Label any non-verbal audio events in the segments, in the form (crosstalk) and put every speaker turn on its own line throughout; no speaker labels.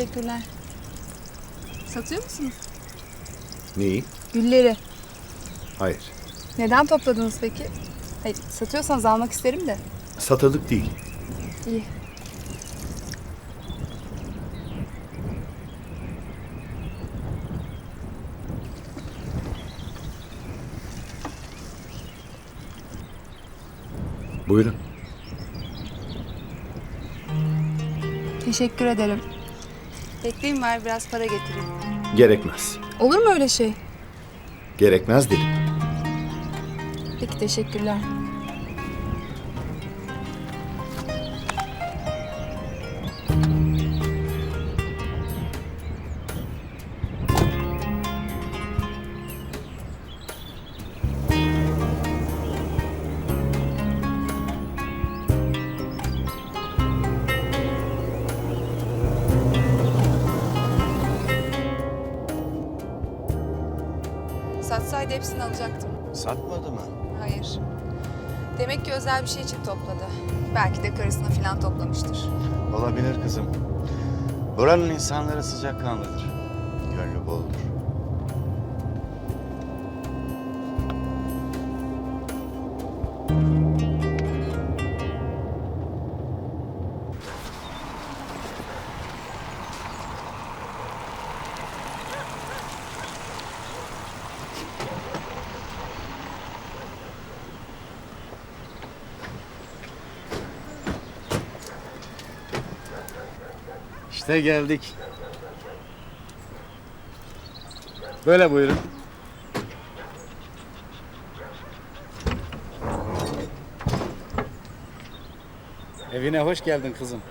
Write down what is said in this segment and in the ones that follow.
Teşekkürler. Satıyor musunuz?
Neyi?
Gülleri.
Hayır.
Neden topladınız peki? Hayır, satıyorsanız almak isterim de.
Satılık değil.
İyi.
Buyurun.
Teşekkür ederim. Bekleyin var biraz para getireyim.
Gerekmez.
Olur mu öyle şey?
Gerekmez dedim.
Peki teşekkürler. Satsaydı hepsini alacaktım.
Satmadı mı?
Hayır. Demek ki özel bir şey için topladı. Belki de karısına falan toplamıştır.
Olabilir kızım. Buranın insanları sıcakkanlıdır. Gönlü boldur.
İşte geldik. Böyle buyurun. Evine hoş geldin kızım.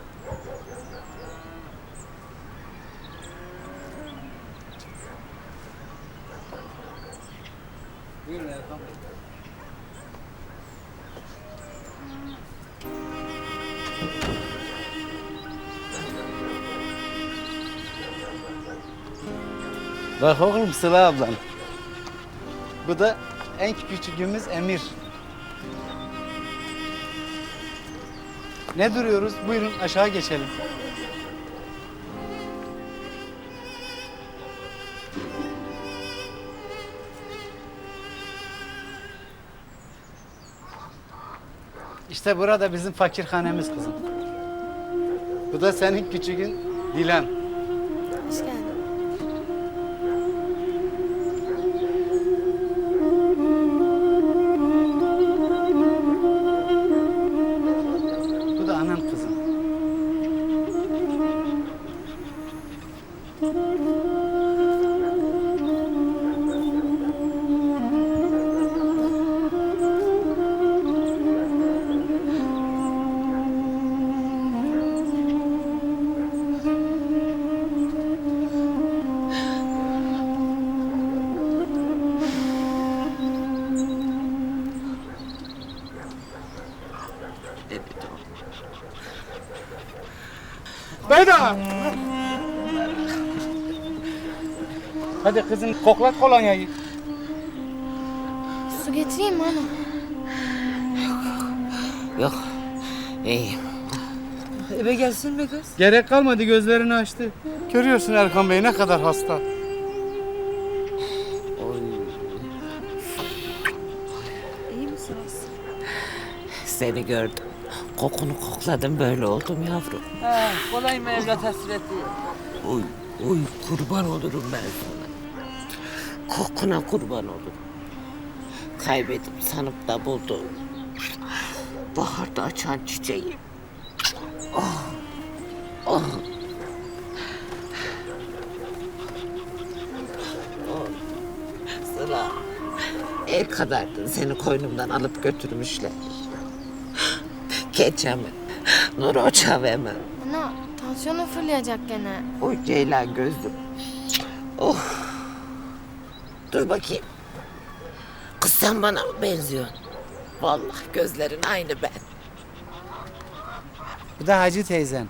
Bak oğlum Sıla ablan. Bu da en küçüğümüz Emir. Ne duruyoruz? Buyurun aşağı geçelim. İşte burada bizim fakirhanemiz kızım. Bu da senin küçüğün Dilan.
Hoş geldin.
Beda! Hadi kızım koklat kolonyayı.
Su getireyim mi ana?
Yok. İyiyim.
Eve gelsin mi kız?
Gerek kalmadı gözlerini açtı. Görüyorsun Erkan Bey ne kadar hasta.
Oy.
İyi misiniz?
Seni gördüm. Kokunu kokladım böyle oldum yavrum.
Ha, kolay mı evlat hasreti?
Uy, uy kurban olurum ben sana. Kokuna kurban olurum. Kaybedip sanıp da buldum. Baharda açan çiçeğim. Oh. Oh. Oh. Sıla. El kadardın seni koynumdan alıp götürmüşler. Geçemem. Nur ocağı vermem.
Ana tansiyonu fırlayacak gene.
Oy ceylan gözlüm. Oh. Dur bakayım. Kız sen bana mı benziyorsun? Vallahi gözlerin aynı ben.
Bu da Hacı teyzen.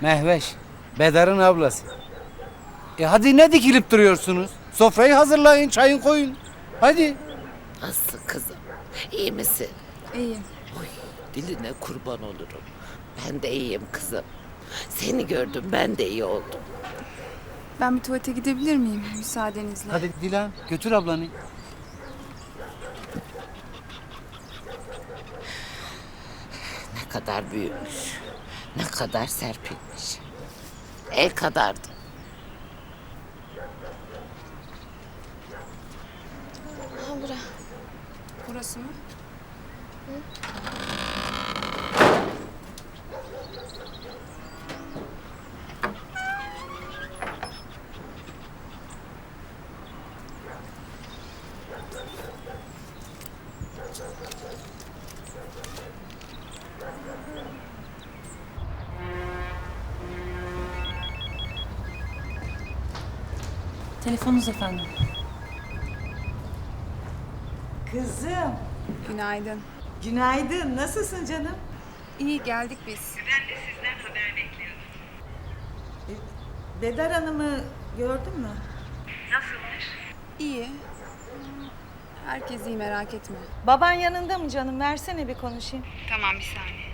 Mehveş. Bedar'ın ablası. E hadi ne dikilip duruyorsunuz? Sofrayı hazırlayın, çayın koyun. Hadi.
Nasılsın kızım? İyi misin?
İyiyim.
Oy, diline kurban olurum. Ben de iyiyim kızım. Seni gördüm, ben de iyi oldum.
Ben bir tuvalete gidebilir miyim müsaadenizle?
Hadi Dilan götür ablanı.
Ne kadar büyümüş, ne kadar serpilmiş. El kadardı.
Ha bura.
Burası mı?
Telefonunuz efendim.
Kızım,
Günaydın.
günaydın. Nasılsın canım?
İyi geldik biz.
Bedar Hanım'ı gördün mü?
İyi. Herkes iyi merak etme.
Baban yanında mı canım? Versene bir konuşayım.
Tamam bir saniye.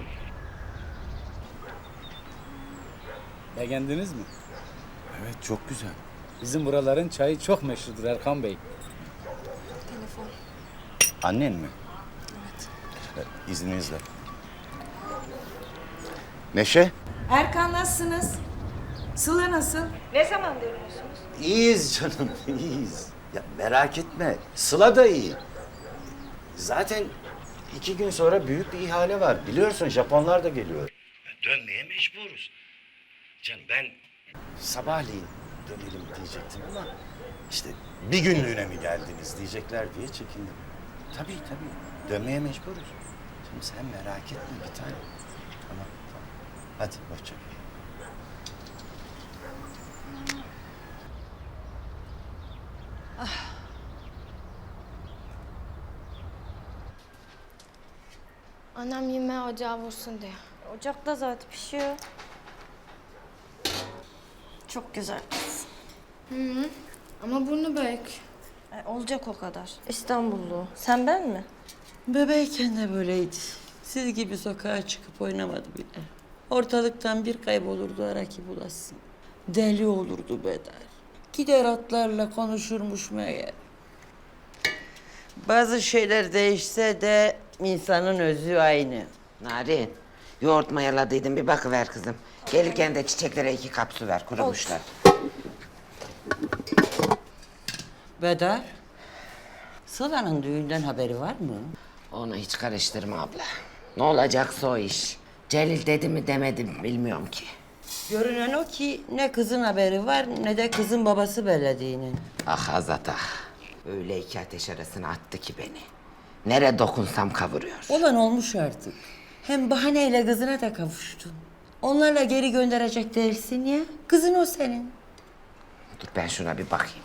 Beğendiniz mi?
Evet çok güzel.
Bizim buraların çayı çok meşhurdur Erkan Bey.
Telefon.
Annen mi? Evet. İzninizle. Neşe?
Erkan nasılsınız? Sıla nasıl? Ne zaman dönüyorsunuz?
İyiyiz canım, (laughs) iyiyiz. Ya merak etme, Sıla da iyi. Zaten iki gün sonra büyük bir ihale var. Biliyorsun Japonlar da geliyor. Dönmeye mecburuz. Canım ben... Sabahleyin dönelim diyecektim ama... işte bir günlüğüne mi geldiniz diyecekler diye çekindim. Tabii tabii, dönmeye mecburuz. Şimdi sen merak etme bir tane. Tamam, tamam. Hadi hoşça kal.
Annem yemeğe ocağa vursun diyor.
Ocakta zaten pişiyor. Çok güzel kız.
Ama burnu büyük.
E, olacak o kadar. İstanbullu. Sen ben mi?
Bebeğken de böyleydi. Siz gibi sokağa çıkıp oynamadı bile. Ortalıktan bir kaybolurdu ara ki bulasın. Deli olurdu Bedar. Gider atlarla konuşurmuş meğer. Bazı şeyler değişse de insanın özü aynı.
Narin, yoğurt mayaladıydım bir bakıver kızım. Gelirken de çiçeklere iki kap su ver, kurumuşlar.
Bedar, Sıla'nın düğünden haberi var mı?
Onu hiç karıştırma abla. Ne olacaksa o iş. Celil dedi mi demedi mi bilmiyorum ki.
Görünen o ki ne kızın haberi var ne de kızın babası bellediğinin.
Ah Azat ah. Öyle iki ateş arasına attı ki beni. Nere dokunsam kavuruyor.
Olan olmuş artık. Hem bahaneyle kızına da kavuştun. Onlarla geri gönderecek değilsin ya. Kızın o senin.
Dur ben şuna bir bakayım.